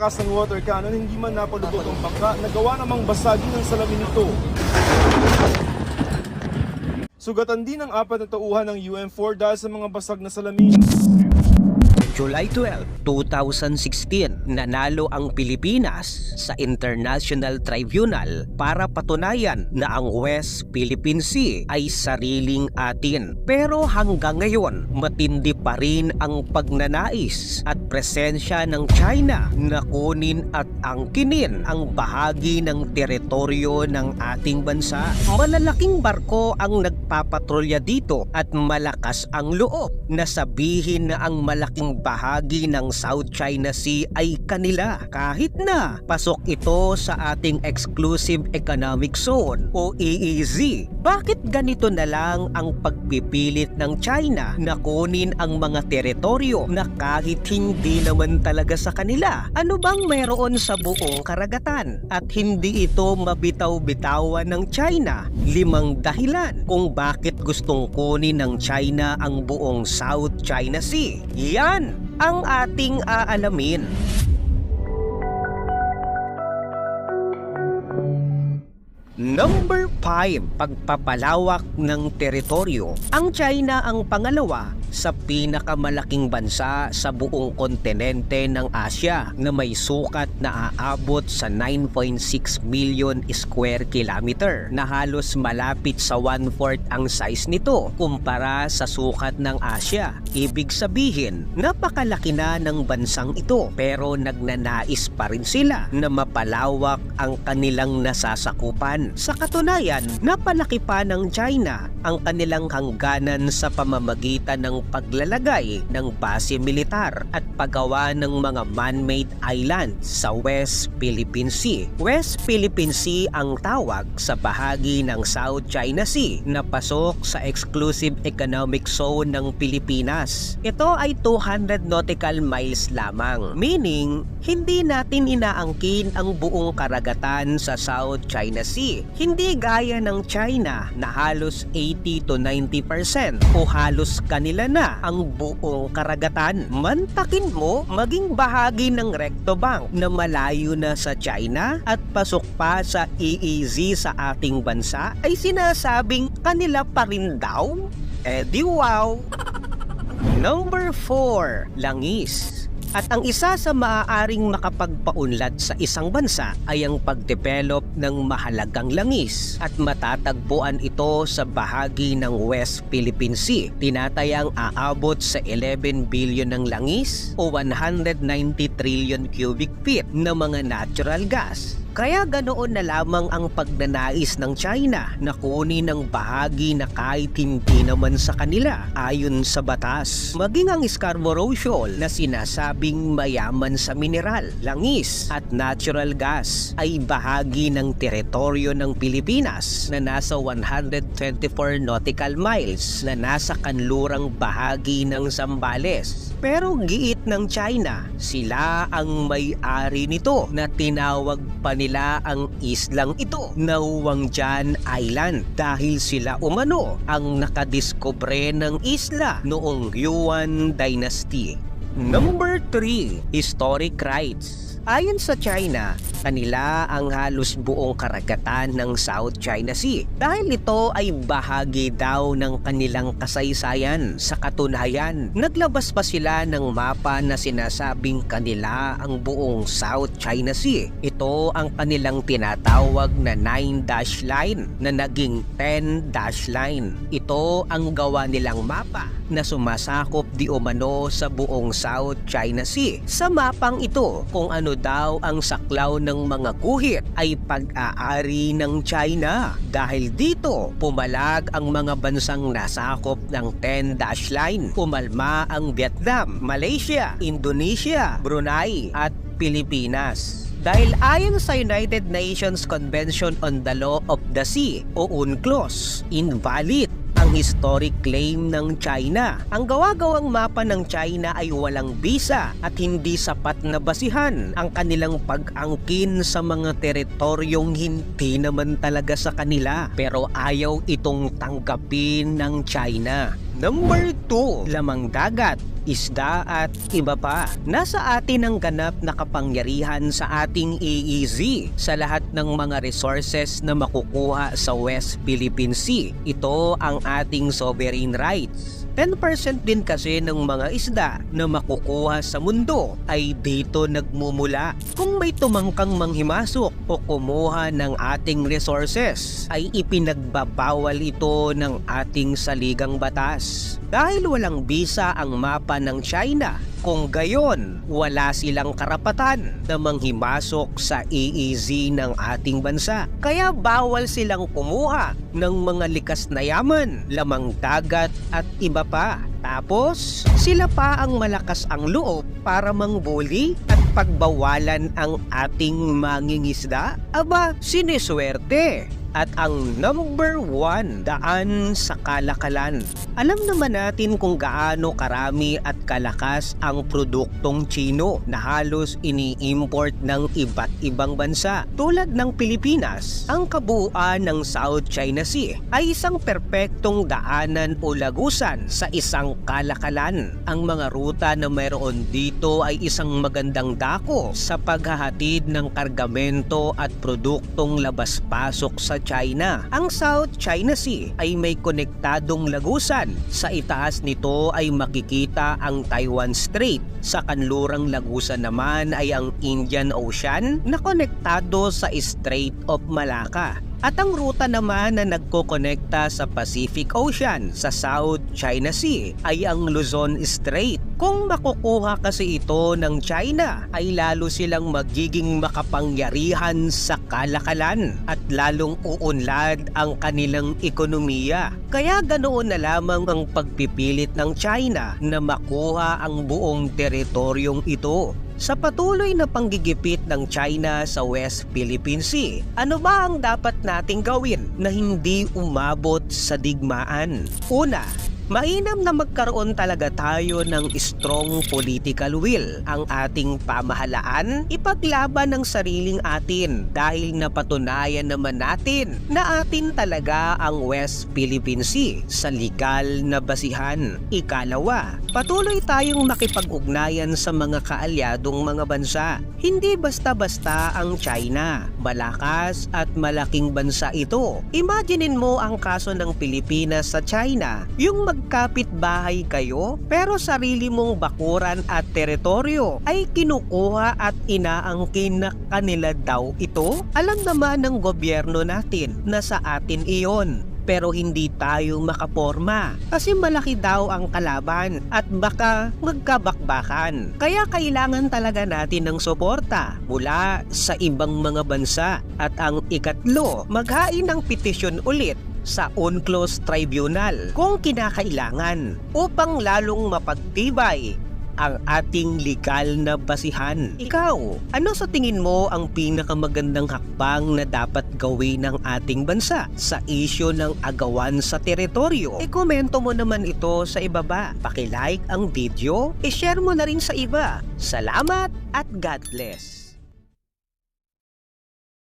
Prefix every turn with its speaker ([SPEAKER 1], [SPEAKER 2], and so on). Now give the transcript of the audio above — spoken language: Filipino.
[SPEAKER 1] Lakas ng water cannon, hindi man napalubot ang bangka, nagawa namang basagin ng salamin nito. Sugatan din ang apat na tauhan ng UM4 dahil sa mga basag na salamin.
[SPEAKER 2] July 12, 2016, nanalo ang Pilipinas sa International Tribunal para patunayan na ang West Philippine Sea ay sariling atin. Pero hanggang ngayon, matindi pa rin ang pagnanais at presensya ng China na kunin at angkinin ang bahagi ng teritoryo ng ating bansa. Malalaking barko ang nagpapatrolya dito at malakas ang loob na sabihin na ang malaking bahagi ng South China Sea ay kanila kahit na pasok ito sa ating Exclusive Economic Zone o EEZ. Bakit ganito na lang ang pagpipilit ng China na kunin ang mga teritoryo na kahit hindi naman talaga sa kanila? Ano bang meron sa buong karagatan? At hindi ito mabitaw-bitawan ng China? Limang dahilan kung bakit gustong kunin ng China ang buong South China Sea. Yan ang ating aalamin. Number 5, pagpapalawak ng teritoryo. Ang China ang pangalawa sa pinakamalaking bansa sa buong kontinente ng Asya na may sukat na aabot sa 9.6 million square kilometer na halos malapit sa one-fourth ang size nito kumpara sa sukat ng Asya. Ibig sabihin, napakalaki na ng bansang ito pero nagnanais pa rin sila na mapalawak ang kanilang nasasakupan. Sa katunayan, napalaki pa ng China ang kanilang hangganan sa pamamagitan ng paglalagay ng base militar at paggawa ng mga man-made islands sa West Philippine Sea. West Philippine Sea ang tawag sa bahagi ng South China Sea na pasok sa Exclusive Economic Zone ng Pilipinas. Ito ay 200 nautical miles lamang, meaning hindi natin inaangkin ang buong karagatan sa South China Sea. Hindi gaya ng China na halos 80 to 90% o halos kanila na ang buong karagatan. Mantakin mo maging bahagi ng Recto Bank na malayo na sa China at pasok pa sa EEZ sa ating bansa ay sinasabing kanila pa rin daw? Eh di wow! Number 4, langis. At ang isa sa maaaring makapagpaunlad sa isang bansa ay ang pagdevelop ng mahalagang langis at matatagpuan ito sa bahagi ng West Philippine Sea. Tinatayang aabot sa 11 billion ng langis o 190 trillion cubic feet na mga natural gas kaya ganoon na lamang ang pagnanais ng China na kunin ang bahagi na kahit hindi naman sa kanila ayon sa batas. Maging ang Scarborough Shoal na sinasabing mayaman sa mineral, langis at natural gas ay bahagi ng teritoryo ng Pilipinas na nasa 124 nautical miles na nasa kanlurang bahagi ng Zambales. Pero giit ng China, sila ang may-ari nito na tinawag pa nila ang islang ito na Wangjan Island dahil sila umano ang nakadiskubre ng isla noong Yuan Dynasty. Number 3, Historic Rights. Ayon sa China, kanila ang halos buong karagatan ng South China Sea dahil ito ay bahagi daw ng kanilang kasaysayan. Sa katunayan, naglabas pa sila ng mapa na sinasabing kanila ang buong South China Sea. Ito ang kanilang tinatawag na 9-dash line na naging 10-dash line. Ito ang gawa nilang mapa na sumasakop di umano sa buong South China Sea. Sa mapang ito, kung ano daw ang saklaw ng mga guhit ay pag-aari ng China. Dahil dito, pumalag ang mga bansang nasakop ng 10-dash line. Pumalma ang Vietnam, Malaysia, Indonesia, Brunei at Pilipinas. Dahil ayon sa United Nations Convention on the Law of the Sea o UNCLOS, invalid ang historic claim ng China. Ang gawa-gawang mapa ng China ay walang bisa at hindi sapat na basihan ang kanilang pag-angkin sa mga teritoryong hindi naman talaga sa kanila pero ayaw itong tanggapin ng China. Number 2, lamang dagat isda at iba pa. Nasa atin ang ganap na kapangyarihan sa ating AEZ sa lahat ng mga resources na makukuha sa West Philippine Sea. Ito ang ating sovereign rights. 10% din kasi ng mga isda na makukuha sa mundo ay dito nagmumula. Kung may tumangkang manghimasok o kumuha ng ating resources, ay ipinagbabawal ito ng ating saligang batas. Dahil walang bisa ang mapa ng China, kung gayon, wala silang karapatan na manghimasok sa EEZ ng ating bansa. Kaya bawal silang kumuha ng mga likas na yaman, lamang dagat at iba pa. Tapos, sila pa ang malakas ang loob para mangbuli at pagbawalan ang ating mangingisda? Aba, siniswerte at ang number one daan sa kalakalan. Alam naman natin kung gaano karami at kalakas ang produktong Chino na halos ini-import ng iba't ibang bansa. Tulad ng Pilipinas, ang kabuuan ng South China Sea ay isang perpektong daanan o lagusan sa isang kalakalan. Ang mga ruta na mayroon dito ay isang magandang dako sa paghahatid ng kargamento at produktong labas-pasok sa China. Ang South China Sea ay may konektadong lagusan. Sa itaas nito ay makikita ang Taiwan Strait. Sa kanlurang lagusan naman ay ang Indian Ocean na konektado sa Strait of Malacca. At ang ruta naman na nagkokonekta sa Pacific Ocean sa South China Sea ay ang Luzon Strait. Kung makukuha kasi ito ng China ay lalo silang magiging makapangyarihan sa kalakalan at lalong uunlad ang kanilang ekonomiya. Kaya ganoon na lamang ang pagpipilit ng China na makuha ang buong teritoryong ito. Sa patuloy na panggigipit ng China sa West Philippine Sea, ano ba ang dapat nating gawin na hindi umabot sa digmaan? Una, Mainam na magkaroon talaga tayo ng strong political will. Ang ating pamahalaan, ipaglaban ng sariling atin dahil napatunayan naman natin na atin talaga ang West Philippine Sea sa legal na basihan. Ikalawa, patuloy tayong makipag-ugnayan sa mga kaalyadong mga bansa. Hindi basta-basta ang China. Malakas at malaking bansa ito. Imaginein mo ang kaso ng Pilipinas sa China. Yung magkapit bahay kayo pero sarili mong bakuran at teritoryo ay kinukuha at inaangkin na kanila daw ito? Alam naman ng gobyerno natin na sa atin iyon pero hindi tayo makaporma kasi malaki daw ang kalaban at baka magkabakbakan. Kaya kailangan talaga natin ng suporta mula sa ibang mga bansa at ang ikatlo, maghain ng petisyon ulit sa UNCLOS Tribunal kung kinakailangan upang lalong mapagtibay ang ating legal na basihan. Ikaw, ano sa tingin mo ang pinakamagandang hakbang na dapat gawin ng ating bansa sa isyo ng agawan sa teritoryo? E-komento mo naman ito sa ibaba. Pakilike ang video, e-share mo na rin sa iba. Salamat at God bless!